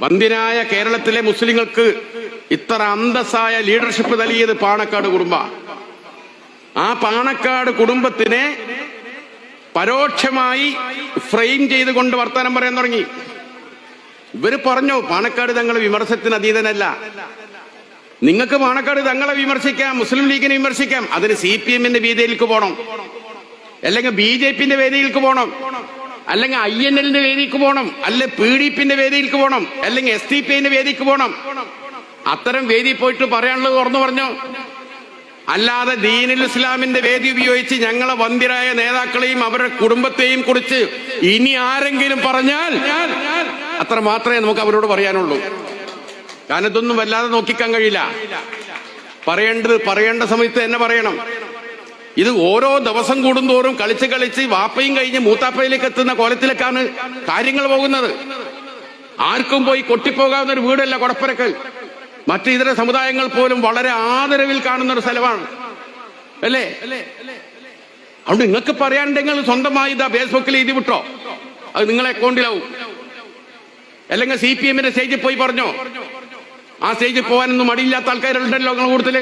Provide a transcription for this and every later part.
വന്ധ്യനായ കേരളത്തിലെ മുസ്ലിങ്ങൾക്ക് ഇത്ര അന്തസ്സായ ലീഡർഷിപ്പ് നൽകിയത് പാണക്കാട് കുടുംബ. ആ പാണക്കാട് കുടുംബത്തിനെ പരോക്ഷമായി ഫ്രെയിം ചെയ്തുകൊണ്ട് വർത്തമാനം പറയാൻ തുടങ്ങി. ഇവർ പറഞ്ഞു പാണക്കാട് തങ്ങൾ വിമർശത്തിന് അതീതനല്ല. നിങ്ങൾക്ക് പാണക്കാട് തങ്ങളെ വിമർശിക്കാം മുസ്ലിം ലീഗിനെ വിമർശിക്കാം അതിന് സി പി എമ്മിന്റെ വേദിയിലേക്ക് പോകണം. അല്ലെങ്കിൽ ബി ജെ പിന്റെ വേദിയിലേക്ക് പോകണം. അല്ലെങ്കിൽ ഐ എൻ എല്ലിന്റെ വേദിക്ക് പോകണം അല്ലെ പി ഡി പിന്റെ വേദിയിലേക്ക് പോകണം അല്ലെങ്കിൽ എസ് ഡി പിന്റെ വേദിക്ക് പോകണം അത്തരം വേദി പോയിട്ട് പറയാനുള്ളത് തുറന്നു പറഞ്ഞു? അല്ലാതെ ദീനുൽ ഇസ്ലാമിന്റെ വേദി ഉപയോഗിച്ച് ഞങ്ങളെ വന്ധ്യരായ നേതാക്കളെയും അവരുടെ കുടുംബത്തെയും കുറിച്ച് ഇനി ആരെങ്കിലും പറഞ്ഞാൽ അത്ര മാത്രമേ നമുക്ക് അവരോട് പറയാനുള്ളൂ. കാരണം ഇതൊന്നും വല്ലാതെ നോക്കിക്കാൻ കഴിയില്ല. പറയേണ്ടത് പറയേണ്ട സമയത്ത് തന്നെ പറയണം. ഇത് ഓരോ ദിവസം കൂടുന്തോറും കളിച്ച് കളിച്ച് വാപ്പയും കഴിഞ്ഞ് മൂത്താപ്പയിലേക്ക് എത്തുന്ന കോലത്തിലേക്കാണ് കാര്യങ്ങൾ പോകുന്നത്. ആർക്കും പോയി കൊട്ടിപ്പോകാവുന്ന ഒരു വീടല്ല കൊടപ്പരക്കൽ. മറ്റു ഇതര സമുദായങ്ങൾ പോലും വളരെ ആദരവിൽ കാണുന്ന ഒരു സ്ഥലമാണ്. അല്ലേ? അതുകൊണ്ട് നിങ്ങൾക്ക് പറയാണ്ടെങ്കിൽ സ്വന്തമായി ഇതാ ഫേസ്ബുക്കിൽ എഴുതി വിട്ടോ അത് നിങ്ങളെ അക്കൗണ്ടിലാവും. അല്ലെങ്കിൽ സി പി എമ്മിന്റെ സ്റ്റേജിൽ പോയി പറഞ്ഞോ. ആ സ്റ്റേജിൽ പോകാനൊന്നും മടിയില്ലാത്ത ആൾക്കാരുണ്ടല്ലോ നിങ്ങളുടെ കൂടുതൽ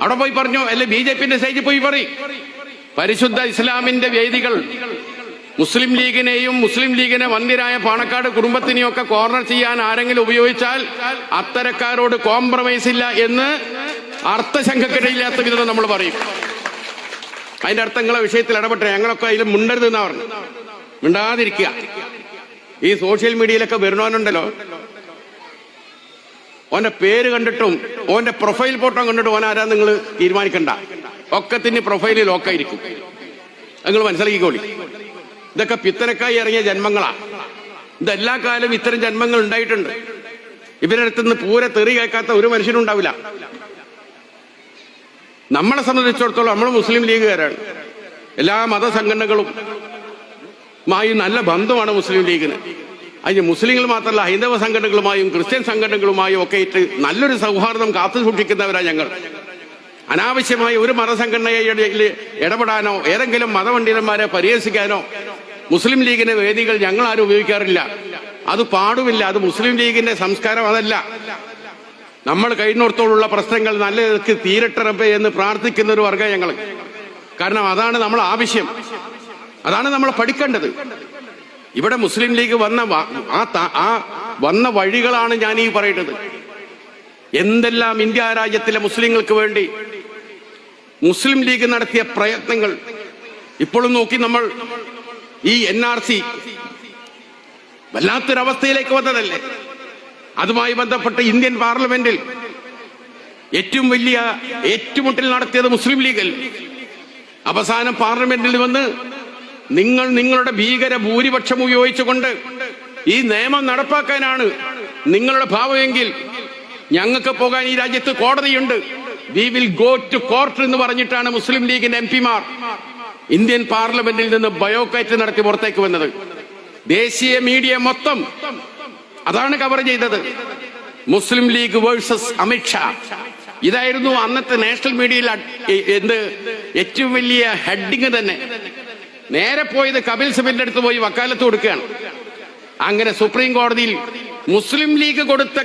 അവിടെ പോയി പറഞ്ഞു അല്ലെ ബി ജെ പിന്റെ സ്റ്റേജിൽ പോയി പറയും. പരിശുദ്ധ ഇസ്ലാമിന്റെ വേദികൾ മുസ്ലിം ലീഗിനെയും മുസ്ലിം ലീഗിനെ വന്ധ്യരായ പാണക്കാട് കുടുംബത്തിനെയും ഒക്കെ കോർണർ ചെയ്യാൻ ആരെങ്കിലും ഉപയോഗിച്ചാൽ അത്തരക്കാരോട് കോംപ്രമൈസ് ഇല്ല എന്ന് അർത്ഥശങ്കക്കിടയില്ലാത്ത വിധം നമ്മൾ പറയും. അതിന്റെ അർത്ഥം നിങ്ങളെ വിഷയത്തിൽ ഇടപെട്ടെ ഞങ്ങളൊക്കെ അതിൽ മുണ്ടരുത് എന്നാ പറഞ്ഞു മിണ്ടാതിരിക്കുക. ഈ സോഷ്യൽ മീഡിയയിലൊക്കെ വരുന്നവനുണ്ടല്ലോ. ഓന്റെ പേര് കണ്ടിട്ടും ഓന്റെ പ്രൊഫൈൽ ഫോട്ടോ കണ്ടിട്ടും ഓൻ ആരാ നിങ്ങൾ തീരുമാനിക്കണ്ട. ഒക്കത്തിന് പ്രൊഫൈലിൽ ലോക്കായിരിക്കും നിങ്ങൾ മനസ്സിലാക്കിക്കോളി. ഇതൊക്കെ പിത്തനക്കായി ഇറങ്ങിയ ജന്മങ്ങളാ. ഇതെല്ലാ കാലം ഇത്തരം ജന്മങ്ങൾ ഉണ്ടായിട്ടുണ്ട്. ഇവരടുത്തു നിന്ന് പൂരെ തെറി കേൾക്കാത്ത ഒരു മനുഷ്യനും ഉണ്ടാവില്ല. നമ്മളെ സംബന്ധിച്ചിടത്തോളം നമ്മൾ മുസ്ലിം ലീഗുകാരാണ്. എല്ലാ മതസംഘടനകളും മായി നല്ല ബന്ധമാണ് മുസ്ലിം ലീഗിന്. അതിന് മുസ്ലിങ്ങൾ മാത്രമല്ല ഹൈന്ദവ സംഘടനകളുമായും ക്രിസ്ത്യൻ സംഘടനകളുമായും ഒക്കെ ഇട്ട് നല്ലൊരു സൗഹാർദ്ദം കാത്തു സൂക്ഷിക്കുന്നവരാണ് ഞങ്ങൾ. അനാവശ്യമായി ഒരു മതസംഘടനയിൽ ഇടപെടാനോ ഏതെങ്കിലും മതപണ്ഡിതന്മാരെ പരിഹസിക്കാനോ മുസ്ലിം ലീഗിന്റെ വേദികൾ ഞങ്ങൾ ആരും ഉപയോഗിക്കാറില്ല. അത് പാടുമില്ല അത് മുസ്ലിം ലീഗിന്റെ സംസ്കാരം അതല്ല. നമ്മൾ കഴിഞ്ഞോടത്തോളുള്ള പ്രശ്നങ്ങൾ നല്ല നിലയ്ക്ക് തീരട്ടറപ്പേ എന്ന് പ്രാർത്ഥിക്കുന്ന ഒരു വർഗം ഞങ്ങൾ. കാരണം അതാണ് നമ്മൾ ആവശ്യം. അതാണ് നമ്മൾ പഠിക്കേണ്ടത്. ഇവിടെ മുസ്ലിം ലീഗ് വന്ന ആ വന്ന വഴികളാണ് ഞാൻ ഈ പറയുന്നത്. എന്തെല്ലാം ഇന്ത്യ രാജ്യത്തിലെ മുസ്ലിങ്ങൾക്ക് വേണ്ടി മുസ്ലിം ലീഗ് നടത്തിയ പ്രയത്നങ്ങൾ. ഇപ്പോഴും നോക്കി നമ്മൾ ഈ എൻ ആർ സി വല്ലാത്തൊരവസ്ഥയിലേക്ക് വന്നതല്ലേ? അതുമായി ബന്ധപ്പെട്ട് ഇന്ത്യൻ പാർലമെന്റിൽ ഏറ്റവും വലിയ ഏറ്റുമുട്ടൽ നടത്തിയത് മുസ്ലിം ലീഗൽ അവസാനം പാർലമെന്റിൽ വന്ന് നിങ്ങൾ നിങ്ങളുടെ ഭീകര ഭൂരിപക്ഷം ഉപയോഗിച്ചുകൊണ്ട് ഈ നിയമം നടപ്പാക്കാനാണ് നിങ്ങളുടെ ഭാവമെങ്കിൽ ഞങ്ങൾക്ക് പോകാൻ ഈ രാജ്യത്ത് കോടതിയുണ്ട്. We will go to court എന്ന് പറഞ്ഞിട്ടാണ് മുസ്ലിം ലീഗിന്റെ എം പിമാർ ഇന്ത്യൻ പാർലമെന്റിൽ നിന്ന് ബയോകാറ്റ് നടത്തി പുറത്തേക്ക് വന്നത്. ദേശീയ മീഡിയ മൊത്തം അതാണ് കവർ ചെയ്തത്. മുസ്ലിം ലീഗ് വേഴ്സസ് അമിത്ഷാ ഇതായിരുന്നു അന്നത്തെ നാഷണൽ മീഡിയയിൽ എന്ത്? ഏറ്റവും വലിയ ഹെഡിങ് തന്നെ. നേരെ പോയത് കപിൽ സിബിന്റെ അടുത്ത് പോയി വക്കാലത്ത് കൊടുക്കുകയാണ്. അങ്ങനെ സുപ്രീം കോടതിയിൽ മുസ്ലിം ലീഗ് കൊടുത്ത